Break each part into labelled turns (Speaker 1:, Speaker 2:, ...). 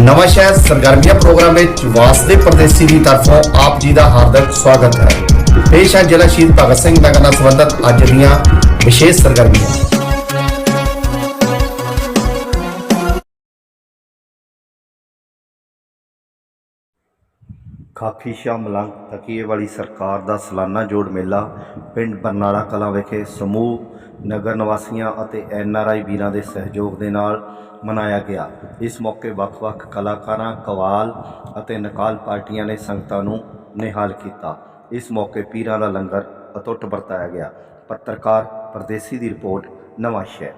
Speaker 1: ਨਵਾਂ ਸ਼ਹਿਰ ਸਰਗਰਮੀਆਂ ਪ੍ਰੋਗਰਾਮ ਵਿੱਚ ਵਾਸਦੇ ਪਰਦੇਸੀ ਦੀ ਤਰਫੋਂ ਆਪ ਜੀ ਦਾ ਹਾਰਦਿਕ ਸਵਾਗਤ ਹੈ। ਪੇਸ਼ ਹੈ ਜ਼ਿਲ੍ਹਾ ਸ਼ਹੀਦ ਭਗਤ ਸਿੰਘ ਨਗਰ ਨਾਲ ਸੰਬੰਧਿਤ ਅੱਜ ਦੀਆਂ ਵਿਸ਼ੇਸ਼ ਸਰਗਰਮੀਆਂ। ਖਾਕੀ ਸ਼ਾਹ ਮਲੰਗ ਤਕੀਏ ਵਾਲੀ ਸਰਕਾਰ ਦਾ ਸਾਲਾਨਾ ਜੋੜ ਮੇਲਾ ਪਿੰਡ ਬਰਨਾਲਾ ਕਲਾਂ ਵਿਖੇ ਸਮੂਹ ਨਗਰ ਨਿਵਾਸੀਆਂ ਅਤੇ ਐਨ ਆਰ ਆਈ ਵੀਰਾਂ ਦੇ ਸਹਿਯੋਗ ਦੇ ਨਾਲ ਮਨਾਇਆ ਗਿਆ। ਇਸ ਮੌਕੇ ਵੱਖ-ਵੱਖ ਕਲਾਕਾਰਾਂ, ਕਵਾਲ ਅਤੇ ਨਕਾਲ ਪਾਰਟੀਆਂ ਨੇ ਸੰਗਤਾਂ ਨੂੰ ਨਿਹਾਲ ਕੀਤਾ। ਇਸ ਮੌਕੇ ਪੀਰਾਂ ਦਾ ਲੰਗਰ ਅਤੁੱਟ ਵਰਤਾਇਆ ਗਿਆ। ਪੱਤਰਕਾਰ, ਪਰਦੇਸੀ ਦੀ ਰਿਪੋਰਟ ਨਵਾਂ ਸ਼ਹਿਰ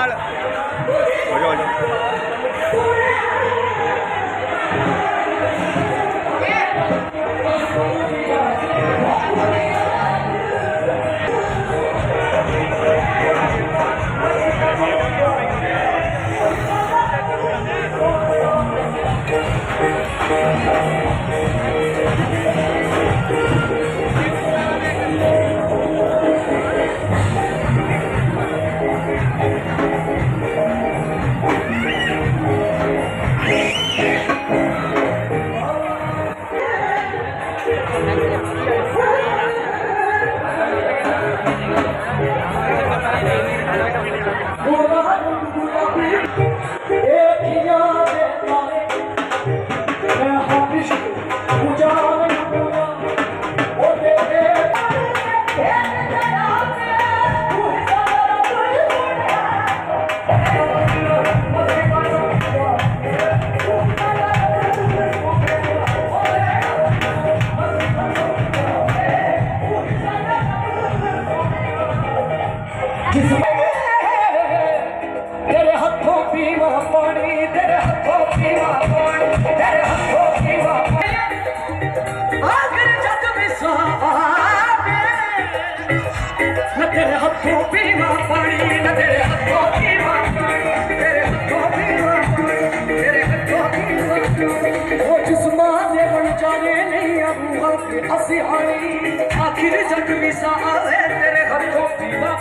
Speaker 2: ਹੋ
Speaker 3: ਤੇਰੇ ਹੱਥੋਂ ਪੀਵਾ ਪਾਣੀ, ਤੇਰੇ ਹੱਥੋਂ ਪੀਵਾ ਦੇ ਬਣ ਨਹੀਂ ਅਬੂ ਹੱਥ ਅਸਹਾਈ ਆਖਰ ਜੱਗ
Speaker 2: ਆਵੇ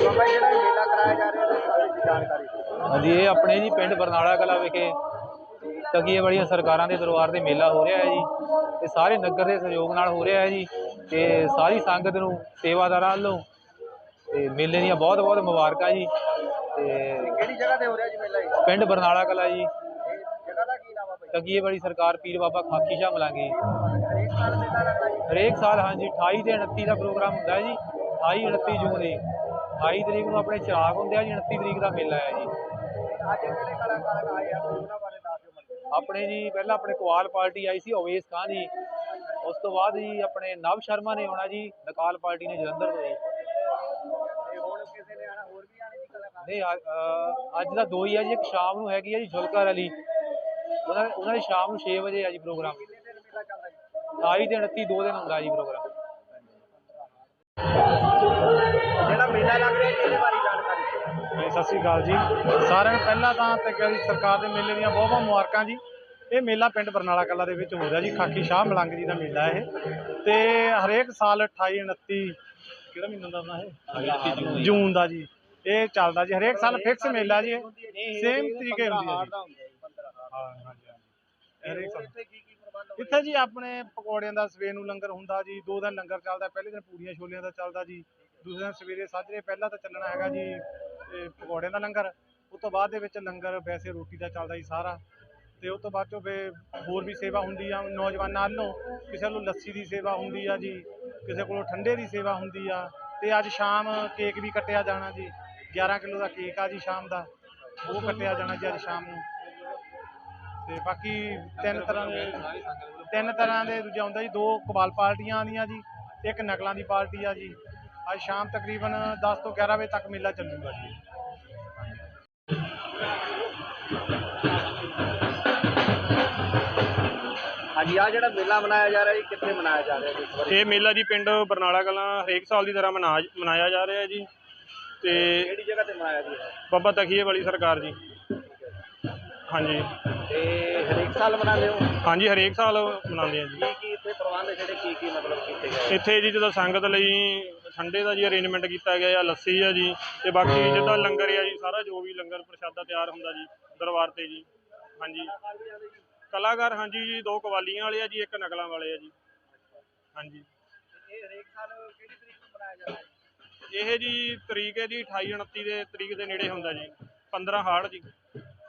Speaker 2: ਬਾਬਾ ਜਿਹੜਾ ਇਹ ਮੇਲਾ ਕਰਾਇਆ ਜਾ ਰਿਹਾ ਉਹਦੇ ਬਾਰੇ ਵਿੱਚ ਜਾਣਕਾਰੀ ਦਿਓ
Speaker 4: ਹਾਂਜੀ ਇਹ ਆਪਣੇ ਜੀ ਪਿੰਡ ਬਰਨਾਲਾ ਕਲਾ ਵਿਖੇ ਤਕੀਏ ਵਾਲੀਆਂ ਸਰਕਾਰਾਂ ਦੇ ਦਰਬਾਰ ਤੇ ਮੇਲਾ ਹੋ ਰਿਹਾ ਹੈ ਜੀ। ਤੇ ਸਾਰੇ ਨਗਰ ਦੇ ਸਹਿਯੋਗ ਨਾਲ ਹੋ ਰਿਹਾ ਹੈ ਜੀ। ਤੇ ਸਾਰੀ ਸੰਗਤ ਨੂੰ ਸੇਵਾਦਾਰਾਂ ਵੱਲੋਂ ਤੇ ਮੇਲੇ ਦੀਆਂ ਬਹੁਤ ਬਹੁਤ ਮੁਬਾਰਕਾਂ ਜੀ। ਤੇ
Speaker 2: ਕਿਹੜੀ ਜਗ੍ਹਾ ਤੇ ਹੋ ਰਿਹਾ ਜੀ ਮੇਲਾ ਇਹ
Speaker 4: ਪਿੰਡ ਬਰਨਾਲਾ ਕਲਾ ਜੀ।
Speaker 2: ਜਗ੍ਹਾ ਦਾ ਕੀ ਨਾਮ ਆ ਬਾਈ?
Speaker 4: ਤਕੀਏ ਵਾਲੀ ਸਰਕਾਰ ਪੀਰ ਬਾਬਾ ਖਾਕੀ ਸ਼ਾਹ ਮਲਾਂਗੇ।
Speaker 2: ਹਰੇਕ ਸਾਲ ਮੇਲਾ ਲੱਗਦਾ ਜੀ।
Speaker 4: ਹਰੇਕ ਸਾਲ ਹਾਂਜੀ 28 ਤੇ 29 ਦਾ ਪ੍ਰੋਗਰਾਮ ਹੁੰਦਾ ਹੈ ਜੀ। 28 29 ਜੂਨ ਦੀ। 28 ਤਰੀਕ ਨੂੰ ਆਪਣੇ ਚਿਰਾਗ ਹੁੰਦੇ ਆ ਜੀ 29 ਤਰੀਕ ਦਾ ਮੇਲਾ ਜੀ।
Speaker 2: ਆ? ਮੈਨੂੰ।
Speaker 4: ਆਪਣੇ ਜੀ ਪਹਿਲਾਂ ਆਪਣੇ ਕੁਆਲ ਪਾਰਟੀ ਆਈ ਸੀ ਓਵੇਸ ਖਾਨ ਜੀ ਉਸ ਤੋਂ ਬਾਅਦ ਜੀ ਆਪਣੇ ਨਵ ਸ਼ਰਮਾ ਨੇ ਆਉਣਾ ਜੀ ਨਕਾਲ ਪਾਰਟੀ ਨੇ ਜਲੰਧਰ ਤੋਂ ਜੀ।
Speaker 2: ਜੀ
Speaker 4: ਨਹੀਂ ਅੱਜ ਦਾ ਦੋ ਹੀ ਹੈ ਜੀ ਇੱਕ ਸ਼ਾਮ ਨੂੰ ਹੈਗੀ ਹੈ ਜੀ ਝੁਲਕਰ ਅਲੀ। ਉਹਨਾਂ ਉਹਨਾਂ ਦੀ ਸ਼ਾਮ ਨੂੰ 6 ਵਜੇ ਆ ਜੀ ਪ੍ਰੋਗਰਾਮ।
Speaker 2: ਕਿੰਨੇ ਦਿਨ ਮੇਲਾ ਚੱਲਦਾ ਜੀ?
Speaker 4: 28 ਤੇ 29 ਦੋ ਦਿਨ ਹੁੰਦਾ ਜੀ ਪ੍ਰੋਗਰਾਮ।
Speaker 2: ਮੇਲਾ ਲੱਗ ਰਿਹਾ, ਇਹਦੇ ਬਾਰੇ ਜਾਣਕਾਰੀ ਦਿਓ।
Speaker 5: ਸਤਿ ਸ੍ਰੀ ਅਕਾਲ ਜੀ। ਸਾਰਿਆਂ ਨੂੰ ਪਹਿਲਾਂ ਤਾਂ ਤਕੜੀ ਸਰਕਾਰ ਦੇ ਮੇਲੇ ਦੀਆਂ ਬਹੁਤ ਬਹੁਤ ਮੁਬਾਰਕਾਂ ਜੀ। ਇਹ ਮੇਲਾ ਪਿੰਡ ਬਰਨਾਲਾ ਕਲਾ ਦੇ ਵਿੱਚ ਹੋ ਰਿਹਾ ਜੀ, ਖਾਕੀ ਸ਼ਾਹ ਮਲੰਗ ਜੀ ਦਾ ਮੇਲਾ ਇਹ। ਤੇ ਹਰੇਕ ਸਾਲ 28 29 ਕਿਹੜਾ ਮਹੀਨਾ ਦਾ ਹੁੰਦਾ ਇਹ? ਜੂਨ ਦਾ ਜੀ। ਇਹ ਚੱਲਦਾ ਜੀ, ਹਰੇਕ ਸਾਲ ਫਿਕਸ ਮੇਲਾ ਜੀ ਸੇਮ ਤਰੀਕੇ ਹੁੰਦੀ ਹੈ
Speaker 2: ਇੱਥੇ
Speaker 5: ਜੀ ਆਪਣੇ ਪਕੌੜਿਆਂ ਦਾ ਸਵੇਰ ਨੂੰ ਲੰਗਰ ਹੁੰਦਾ ਜੀ, ਦੋ ਦਿਨ ਲੰਗਰ ਚੱਲਦਾ, ਪਹਿਲੇ ਦਿਨ ਪੂੜੀਆਂ ਛੋਲਿਆਂ ਦਾ ਚੱਲਦਾ ਜੀ। ਦੂਸਰੇ ਦਿਨ ਸਵੇਰੇ ਸਾਜਰੇ ਪਹਿਲਾਂ ਤਾਂ ਚੱਲਣਾ ਹੈਗਾ ਜੀ ਇਹ ਪਕੌੜਿਆਂ ਦਾ ਲੰਗਰ, ਉਸ ਤੋਂ ਬਾਅਦ ਦੇ ਵਿੱਚ ਲੰਗਰ, ਵੈਸੇ ਰੋਟੀ ਦਾ ਚੱਲਦਾ ਜੀ ਸਾਰਾ। ਤੇ ਉਸ ਤੋਂ ਬਾਅਦ ਚੋਂ ਫਿਰ ਹੋਰ ਵੀ ਸੇਵਾ ਹੁੰਦੀ ਆ, ਨੌਜਵਾਨਾਂ ਵੱਲੋਂ ਕਿਸੇ ਵੱਲੋਂ ਲੱਸੀ ਦੀ ਸੇਵਾ ਹੁੰਦੀ ਆ ਜੀ, ਕਿਸੇ ਕੋਲੋਂ ਠੰਡੇ ਦੀ ਸੇਵਾ ਹੁੰਦੀ ਆ। ਤੇ ਅੱਜ ਸ਼ਾਮ ਕੇਕ ਵੀ ਕੱਟਿਆ ਜਾਣਾ ਜੀ 11 ਕਿਲੋ ਦਾ ਕੇਕ ਆ ਜੀ ਸ਼ਾਮ ਦਾ, ਉਹ ਕੱਟਿਆ ਜਾਣਾ ਜੀ ਅੱਜ ਸ਼ਾਮ ਨੂੰ। ਤੇ ਬਾਕੀ ਤਿੰਨ ਤਰ੍ਹਾਂ ਦੇ, ਤਿੰਨ ਤਰ੍ਹਾਂ ਦੇ ਦੂਜਾ ਹੁੰਦਾ ਜੀ, ਦੋ ਕਬਾਲ ਪਾਰਟੀਆਂ ਆਉਂਦੀਆਂ ਜੀ, ਇੱਕ ਨਕਲਾਂ ਦੀ ਪਾਰਟੀ ਆ ਜੀ। ਅੱਜ ਸ਼ਾਮ ਤਕਰੀਬਨ 10 ਤੋਂ 11 ਵਜੇ ਤੱਕ ਮੇਲਾ ਚੱਲੂਗਾ ਜੀ।
Speaker 2: ਹਾਂਜੀ ਆ ਜਿਹੜਾ ਮੇਲਾ ਮਨਾਇਆ ਜਾ ਰਿਹਾ ਜੀ ਕਿੱਥੇ ਮਨਾਇਆ ਜਾ ਰਿਹਾ ਜੀ ਇਸ ਵਾਰੀ?
Speaker 5: ਇਹ ਮੇਲਾ ਜੀ ਪਿੰਡ ਬਰਨਾਲਾ ਕਲਾਂ ਹਰੇਕ ਸਾਲ ਦੀ ਤਰ੍ਹਾਂ ਮਨਾ ਮਨਾਇਆ ਜਾ ਰਿਹਾ ਜੀ। ਤੇ
Speaker 2: ਕਿਹੜੀ ਜਗ੍ਹਾ ਤੇ ਮਨਾਇਆ ਜੀ ਇਹ?
Speaker 5: ਬਾਬਾ ਤਖੀਏ ਵਾਲੀ ਸਰਕਾਰ ਜੀ। ਹਾਂਜੀ।
Speaker 2: ਤੇ ਹਰੇਕ ਸਾਲ ਮਨਾਉਂਦੇ ਹੋ?
Speaker 5: ਹਾਂਜੀ ਹਰੇਕ ਸਾਲ ਮਨਾਉਂਦੇ ਆ ਜੀ।
Speaker 2: ਕੀ ਕੀ ਇੱਥੇ ਪ੍ਰਬੰਧ ਜਿਹੜੇ ਕੀ ਕੀ ਮਤਲਬ ਕੀਤੇ ਗਏ
Speaker 5: ਇੱਥੇ ਜੀ ਜਦੋਂ ਸੰਗਤ ਲਈ ਠੰਡੇ ਦਾ ਜੀ ਅਰੇਂਜਮੈਂਟ ਕੀਤਾ ਗਿਆ ਆ ਲੱਸੀ ਆ ਜੀ ਤੇ ਬਾਕੀ ਜਿੱਦਾਂ ਲੰਗਰ ਆ ਜੀ ਸਾਰਾ ਜੋ ਵੀ ਲੰਗਰ ਪ੍ਰਸ਼ਾਦਾ ਤਿਆਰ ਹੁੰਦਾ ਜੀ ਦਰਬਾਰ ਤੇ ਜੀ। ਹਾਂਜੀ। ਕਲਾਕਾਰ ਹਾਂਜੀ ਜੀ ਦੋ ਕਵਾਲੀਆਂ ਵਾਲੇ ਆ ਜੀ ਇੱਕ ਨਕਲਾਂ ਵਾਲੇ ਆ ਜੀ। ਹਾਂਜੀ।
Speaker 2: ਇਹ ਹਰੇਕ ਸਾਲ ਕਿਹੜੀ ਤਰੀਕ ਨੂੰ ਮਨਾਇਆ ਜਾਂਦਾ ਹੈ
Speaker 5: ਇਹ ਜੀ ਤਰੀਕ ਹੈ ਜੀ 28 29 ਦੇ ਤਰੀਕ ਦੇ ਨੇੜੇ ਹੁੰਦਾ ਜੀ। 15 ਹਾੜ ਜੀ।